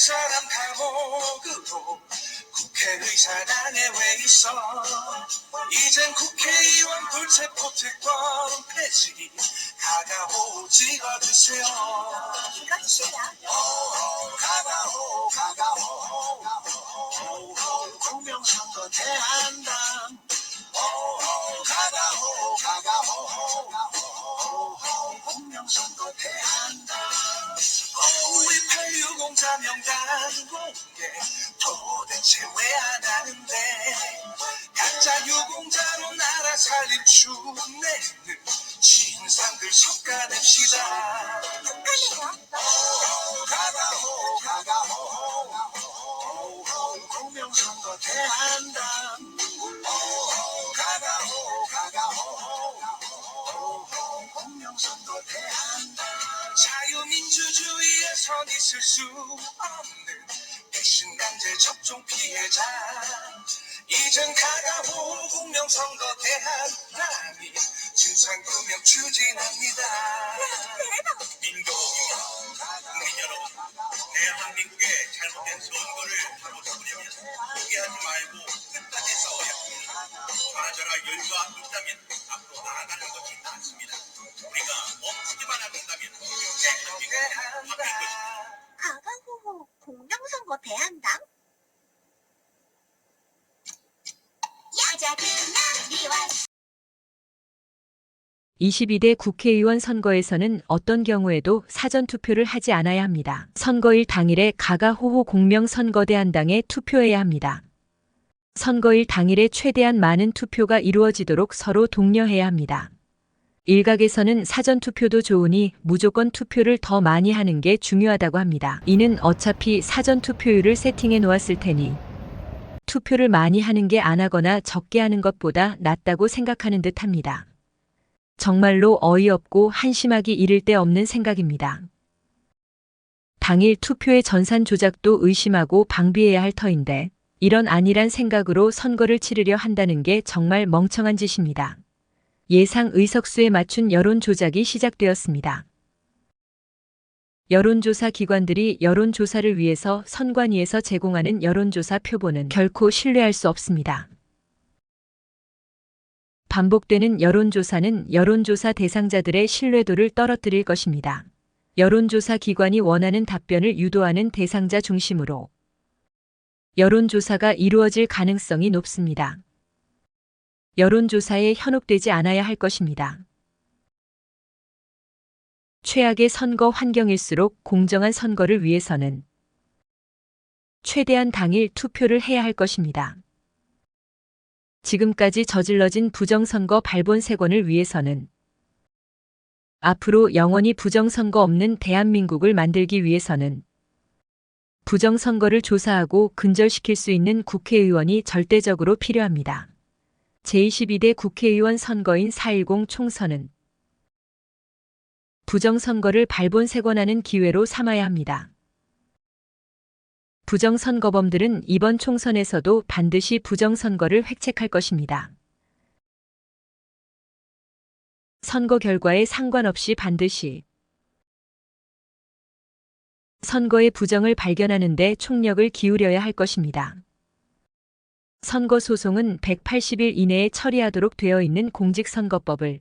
사람 감옥으로 국회의사당에 왜 있어? 이젠 국회의원 불체포 특권 폐지. 가가호 찍어주세요. 오호 가가호 가가호 오호 공명선거 대 선거 오호 가가호 가가호 공명선거 대한당 자유민주주의에선 있을 수 없는 백신강제 접종 피해자 이젠 가가호 공명선거 대한당이 진상규명 추진합니다. 민족 국민 여러분 대한민국의 잘못된 선거를 바로 포기하지 말고 끝까지 싸워야 합니다 좌절할 여유가 있다면 앞으로 나아가는 것이 낫습니다 우리가 멈추기만 한다면 대한민국 바뀔 것입니다 가가호호 공명선거 대한당? 22대 국회의원 선거에서는 어떤 경우에도 사전투표를 하지 않아야 합니다. 선거일 당일에 가가호호 공명선거대 한당에 투표해야 합니다. 선거일 당일에 최대한 많은 투표가 이루어지도록 서로 독려해야 합니다. 일각에서는 사전투표도 좋으니 무조건 투표를 더 많이 하는 게 중요하다고 합니다. 이는 어차피 사전투표율을 세팅해 놓았을 테니 투표를 많이 하는 게 안 하거나 적게 하는 것보다 낫다고 생각하는 듯 합니다. 정말로 어이없고 한심하기 이를 데 없는 생각입니다. 당일 투표의 전산 조작도 의심하고 방비해야 할 터인데 이런 안일한 생각으로 선거를 치르려 한다는 게 정말 멍청한 짓입니다. 예상 의석수에 맞춘 여론 조작이 시작되었습니다. 여론조사 기관들이 여론조사를 위해서 선관위에서 제공하는 여론조사 표본은 결코 신뢰할 수 없습니다. 반복되는 여론조사는 여론조사 대상자들의 신뢰도를 떨어뜨릴 것입니다. 여론조사 기관이 원하는 답변을 유도하는 대상자 중심으로 여론조사가 이루어질 가능성이 높습니다. 여론조사에 현혹되지 않아야 할 것입니다. 최악의 선거 환경일수록 공정한 선거를 위해서는 최대한 당일 투표를 해야 할 것입니다. 지금까지 저질러진 부정선거 발본색원을 위해서는 앞으로 영원히 부정선거 없는 대한민국을 만들기 위해서는 부정선거를 조사하고 근절시킬 수 있는 국회의원이 절대적으로 필요합니다. 제22대 국회의원 선거인 4.10 총선은 부정선거를 발본색원하는 기회로 삼아야 합니다. 부정선거범들은 이번 총선에서도 반드시 부정선거를 획책할 것입니다. 선거 결과에 상관없이 반드시 선거의 부정을 발견하는 데 총력을 기울여야 할 것입니다. 선거 소송은 180일 이내에 처리하도록 되어 있는 공직선거법을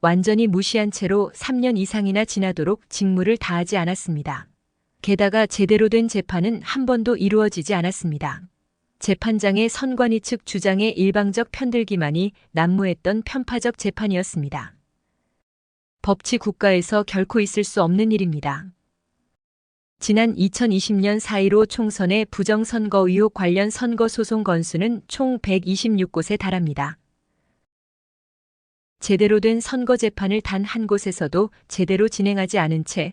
완전히 무시한 채로 3년 이상이나 지나도록 직무를 다하지 않았습니다. 게다가 제대로 된 재판은 한 번도 이루어지지 않았습니다. 재판장의 선관위 측 주장의 일방적 편들기만이 난무했던 편파적 재판이었습니다. 법치 국가에서 결코 있을 수 없는 일입니다. 지난 2020년 4.15 총선의 부정선거 의혹 관련 선거 소송 건수는 총 126곳에 달합니다. 제대로 된 선거 재판을 단 한 곳에서도 제대로 진행하지 않은 채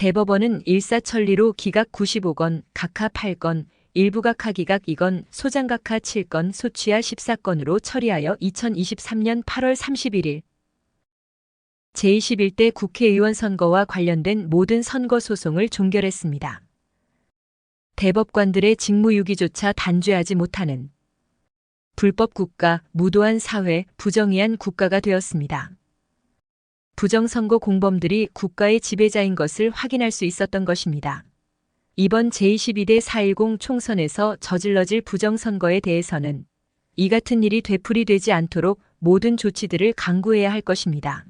대법원은 일사천리로 기각 95건, 각하 8건, 일부각하 기각 2건, 소장각하 7건, 소취하 14건으로 처리하여 2023년 8월 31일 제21대 국회의원 선거와 관련된 모든 선거 소송을 종결했습니다. 대법관들의 직무유기조차 단죄하지 못하는 불법 국가, 무도한 사회, 부정의한 국가가 되었습니다. 부정선거 공범들이 국가의 지배자인 것을 확인할 수 있었던 것입니다. 이번 제22대 4.10 총선에서 저질러질 부정선거에 대해서는 이 같은 일이 되풀이되지 않도록 모든 조치들을 강구해야 할 것입니다.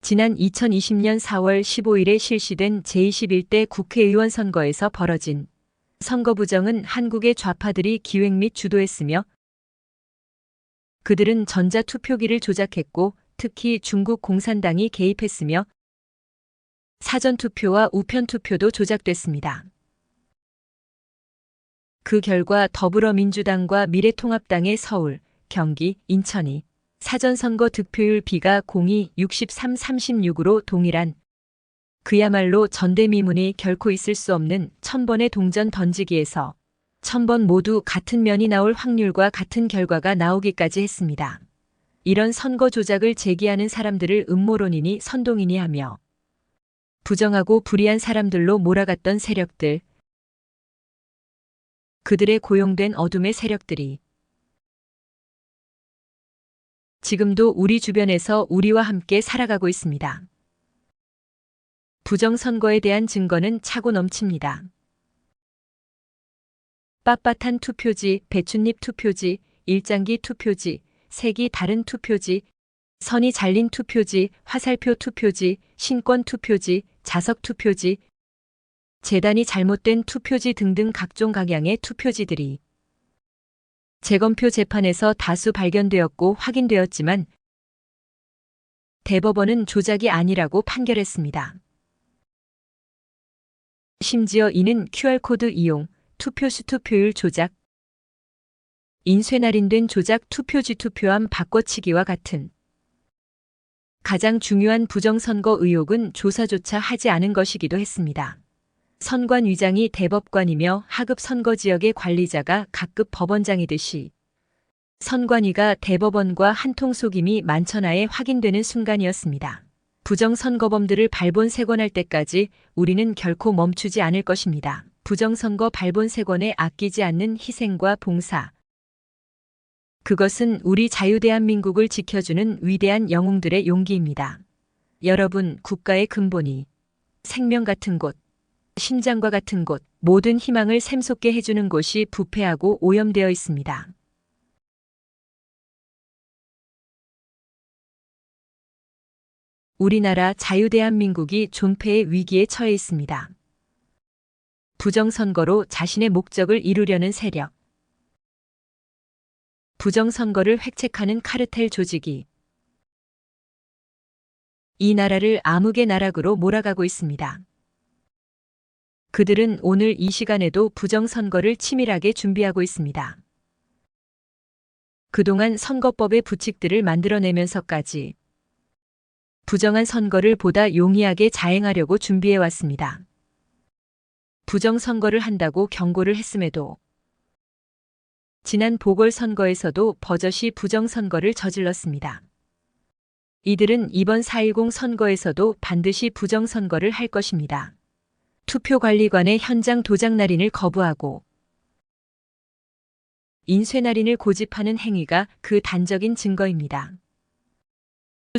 지난 2020년 4월 15일에 실시된 제21대 국회의원 선거에서 벌어진 선거 부정은 한국의 좌파들이 기획 및 주도했으며 그들은 전자투표기를 조작했고 특히 중국 공산당이 개입했으며 사전투표와 우편투표도 조작됐습니다. 그 결과 더불어민주당과 미래통합당의 서울, 경기, 인천이 사전선거 득표율 비가 공이 63, 36으로 동일한 그야말로 전대미문이 결코 있을 수 없는 천번의 동전 던지기에서 천번 모두 같은 면이 나올 확률과 같은 결과가 나오기까지 했습니다. 이런 선거 조작을 제기하는 사람들을 음모론이니 선동이니 하며 부정하고 불의한 사람들로 몰아갔던 세력들, 그들의 고용된 어둠의 세력들이 지금도 우리 주변에서 우리와 함께 살아가고 있습니다. 부정선거에 대한 증거는 차고 넘칩니다. 빳빳한 투표지, 배춧잎 투표지, 일장기 투표지, 색이 다른 투표지, 선이 잘린 투표지, 화살표 투표지, 신권 투표지, 자석 투표지, 재단이 잘못된 투표지 등등 각종 각양의 투표지들이 재검표 재판에서 다수 발견되었고 확인되었지만 대법원은 조작이 아니라고 판결했습니다. 심지어 이는 QR코드 이용, 투표 수 투표율 조작, 인쇄날인된 조작 투표지 투표함 바꿔치기와 같은 가장 중요한 부정선거 의혹은 조사조차 하지 않은 것이기도 했습니다. 선관 위장이 대법관이며 하급 선거 지역의 관리자가 각급 법원장이듯이 선관위가 대법원과 한통속임이 만천하에 확인되는 순간이었습니다. 부정선거범들을 발본세권할 때까지 우리는 결코 멈추지 않을 것입니다. 부정선거 발본세권에 아끼지 않는 희생과 봉사. 그것은 우리 자유대한민국을 지켜주는 위대한 영웅들의 용기입니다. 여러분, 국가의 근본이 생명 같은 곳, 심장과 같은 곳, 모든 희망을 샘솟게 해주는 곳이 부패하고 오염되어 있습니다. 우리나라 자유대한민국이 존폐의 위기에 처해 있습니다. 부정선거로 자신의 목적을 이루려는 세력. 부정선거를 획책하는 카르텔 조직이 이 나라를 암흑의 나락으로 몰아가고 있습니다. 그들은 오늘 이 시간에도 부정선거를 치밀하게 준비하고 있습니다. 그동안 선거법의 부칙들을 만들어내면서까지 부정한 선거를 보다 용이하게 자행하려고 준비해 왔습니다. 부정선거를 한다고 경고를 했음에도 지난 보궐선거에서도 버젓이 부정선거를 저질렀습니다. 이들은 이번 4.10 선거에서도 반드시 부정선거를 할 것입니다. 투표관리관의 현장 도장 날인을 거부하고 인쇄 날인을 고집하는 행위가 그 단적인 증거입니다.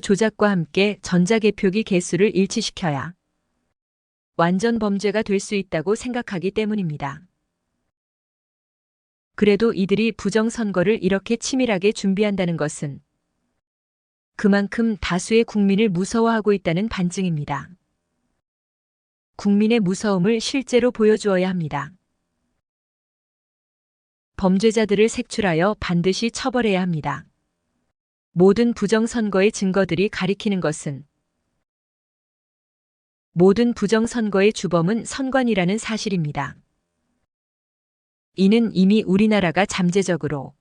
조작과 함께 전자개표기 개수를 일치시켜야 완전 범죄가 될 수 있다고 생각하기 때문입니다. 그래도 이들이 부정선거를 이렇게 치밀하게 준비한다는 것은 그만큼 다수의 국민을 무서워하고 있다는 반증입니다. 국민의 무서움을 실제로 보여주어야 합니다. 범죄자들을 색출하여 반드시 처벌해야 합니다. 모든 부정선거의 증거들이 가리키는 것은 모든 부정선거의 주범은 선관이라는 사실입니다. 이는 이미 우리나라가 잠재적으로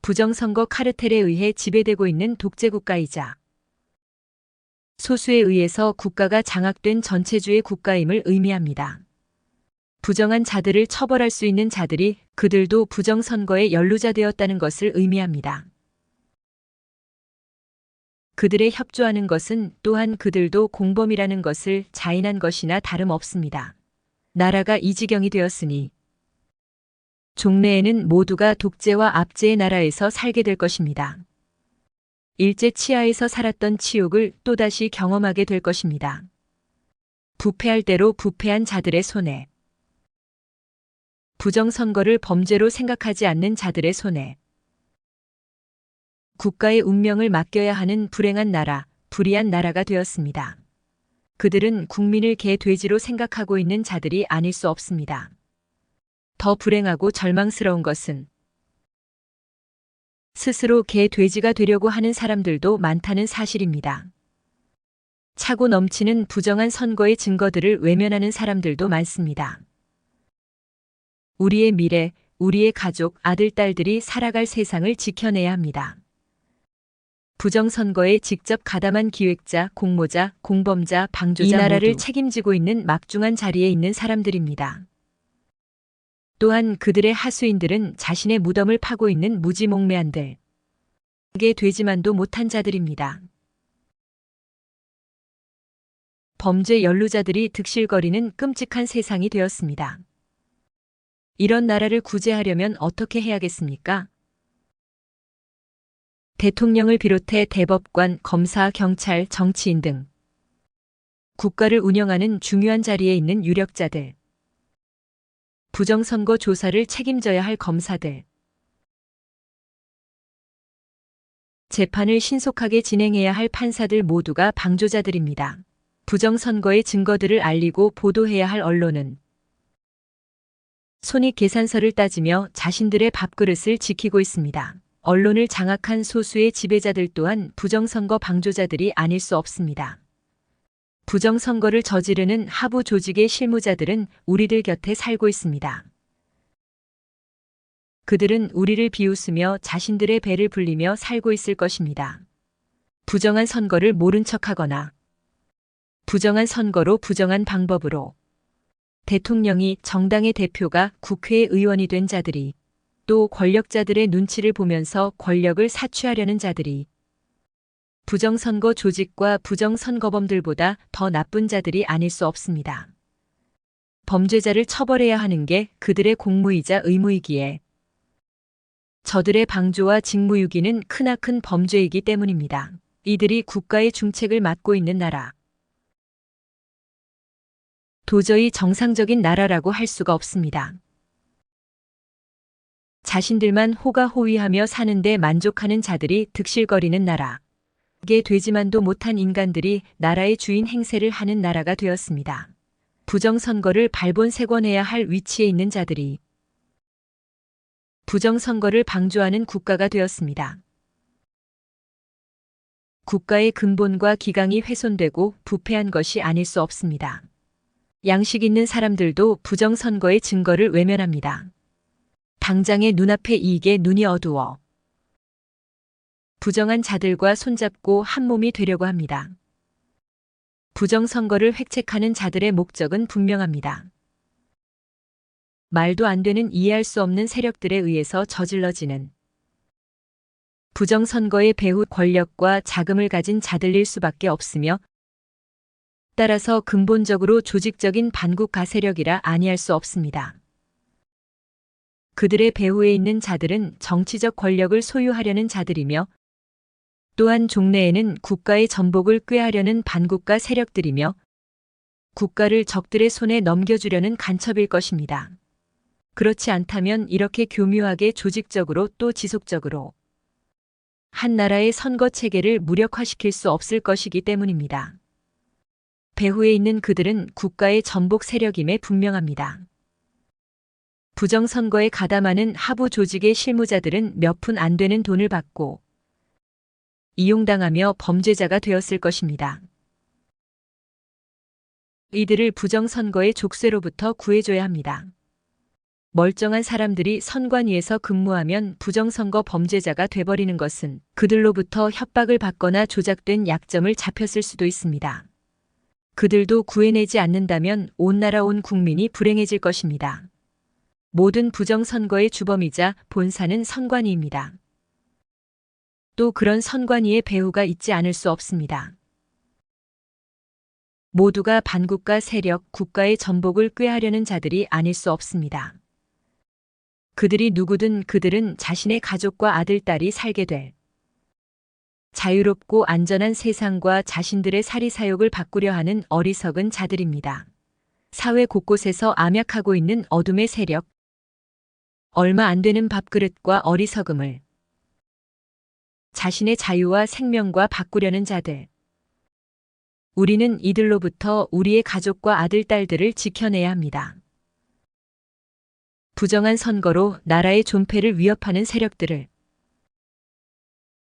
부정선거 카르텔에 의해 지배되고 있는 독재국가이자 소수에 의해서 국가가 장악된 전체주의 국가임을 의미합니다. 부정한 자들을 처벌할 수 있는 자들이 그들도 부정선거에 연루자 되었다는 것을 의미합니다. 그들의 협조하는 것은 또한 그들도 공범이라는 것을 자인한 것이나 다름없습니다. 나라가 이 지경이 되었으니 종래에는 모두가 독재와 압제의 나라에서 살게 될 것입니다. 일제 치하에서 살았던 치욕을 또다시 경험하게 될 것입니다. 부패할 대로 부패한 자들의 손에 부정선거를 범죄로 생각하지 않는 자들의 손에 국가의 운명을 맡겨야 하는 불행한 나라, 불의한 나라가 되었습니다. 그들은 국민을 개 돼지로 생각하고 있는 자들이 아닐 수 없습니다. 더 불행하고 절망스러운 것은 스스로 개 돼지가 되려고 하는 사람들도 많다는 사실입니다. 차고 넘치는 부정한 선거의 증거들을 외면하는 사람들도 많습니다. 우리의 미래, 우리의 가족, 아들, 딸들이 살아갈 세상을 지켜내야 합니다. 부정선거에 직접 가담한 기획자, 공모자, 공범자, 방조자 이 나라를 모두. 책임지고 있는 막중한 자리에 있는 사람들입니다. 또한 그들의 하수인들은 자신의 무덤을 파고 있는 무지몽매한들, 게 되지만도 못한 자들입니다. 범죄 연루자들이 득실거리는 끔찍한 세상이 되었습니다. 이런 나라를 구제하려면 어떻게 해야겠습니까? 대통령을 비롯해 대법관, 검사, 경찰, 정치인 등 국가를 운영하는 중요한 자리에 있는 유력자들, 부정선거 조사를 책임져야 할 검사들, 재판을 신속하게 진행해야 할 판사들 모두가 방조자들입니다. 부정선거의 증거들을 알리고 보도해야 할 언론은 손익 계산서를 따지며 자신들의 밥그릇을 지키고 있습니다. 언론을 장악한 소수의 지배자들 또한 부정선거 방조자들이 아닐 수 없습니다. 부정선거를 저지르는 하부 조직의 실무자들은 우리들 곁에 살고 있습니다. 그들은 우리를 비웃으며 자신들의 배를 불리며 살고 있을 것입니다. 부정한 선거를 모른 척하거나 부정한 선거로 부정한 방법으로 대통령이 정당의 대표가 국회의 의원이 된 자들이 또 권력자들의 눈치를 보면서 권력을 사취하려는 자들이 부정선거 조직과 부정선거범들보다 더 나쁜 자들이 아닐 수 없습니다. 범죄자를 처벌해야 하는 게 그들의 공무이자 의무이기에 저들의 방조와 직무유기는 크나큰 범죄이기 때문입니다. 이들이 국가의 중책을 맡고 있는 나라. 도저히 정상적인 나라라고 할 수가 없습니다. 자신들만 호가호위하며 사는데 만족하는 자들이 득실거리는 나라. 게 되지만도 못한 인간들이 나라의 주인 행세를 하는 나라가 되었습니다. 부정선거를 발본색원해야 할 위치에 있는 자들이 부정선거를 방조하는 국가가 되었습니다. 국가의 근본과 기강이 훼손되고 부패한 것이 아닐 수 없습니다. 양식 있는 사람들도 부정선거의 증거를 외면합니다. 당장의 눈앞의 이익에 눈이 어두워 부정한 자들과 손잡고 한 몸이 되려고 합니다. 부정선거를 획책하는 자들의 목적은 분명합니다. 말도 안 되는 이해할 수 없는 세력들에 의해서 저질러지는 부정선거의 배후 권력과 자금을 가진 자들일 수밖에 없으며 따라서 근본적으로 조직적인 반국가 세력이라 아니할 수 없습니다. 그들의 배후에 있는 자들은 정치적 권력을 소유하려는 자들이며 또한 종래에는 국가의 전복을 꾀하려는 반국가 세력들이며 국가를 적들의 손에 넘겨주려는 간첩일 것입니다. 그렇지 않다면 이렇게 교묘하게 조직적으로 또 지속적으로 한 나라의 선거 체계를 무력화시킬 수 없을 것이기 때문입니다. 배후에 있는 그들은 국가의 전복 세력임에 분명합니다. 부정선거에 가담하는 하부 조직의 실무자들은 몇 푼 안 되는 돈을 받고 이용당하며 범죄자가 되었을 것입니다. 이들을 부정선거의 족쇄로부터 구해줘야 합니다. 멀쩡한 사람들이 선관위에서 근무하면 부정선거 범죄자가 돼버리는 것은 그들로부터 협박을 받거나 조작된 약점을 잡혔을 수도 있습니다. 그들도 구해내지 않는다면 온 나라 온 국민이 불행해질 것입니다. 모든 부정선거의 주범이자 본사는 선관위입니다. 또 그런 선관위의 배후가 있지 않을 수 없습니다. 모두가 반국가 세력, 국가의 전복을 꾀하려는 자들이 아닐 수 없습니다. 그들이 누구든 그들은 자신의 가족과 아들, 딸이 살게 될 자유롭고 안전한 세상과 자신들의 사리사욕을 바꾸려 하는 어리석은 자들입니다. 사회 곳곳에서 암약하고 있는 어둠의 세력, 얼마 안 되는 밥그릇과 어리석음을 자신의 자유와 생명과 바꾸려는 자들. 우리는 이들로부터 우리의 가족과 아들, 딸들을 지켜내야 합니다. 부정한 선거로 나라의 존폐를 위협하는 세력들을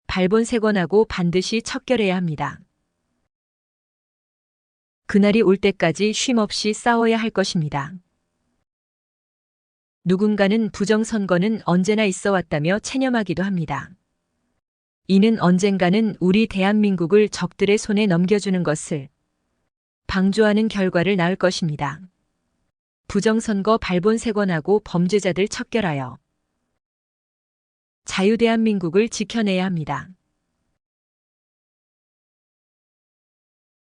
발본색원하고 반드시 척결해야 합니다. 그날이 올 때까지 쉼없이 싸워야 할 것입니다. 누군가는 부정선거는 언제나 있어 왔다며 체념하기도 합니다. 이는 언젠가는 우리 대한민국을 적들의 손에 넘겨주는 것을 방조하는 결과를 낳을 것입니다. 부정선거 발본색원하고 범죄자들 척결하여 자유대한민국을 지켜내야 합니다.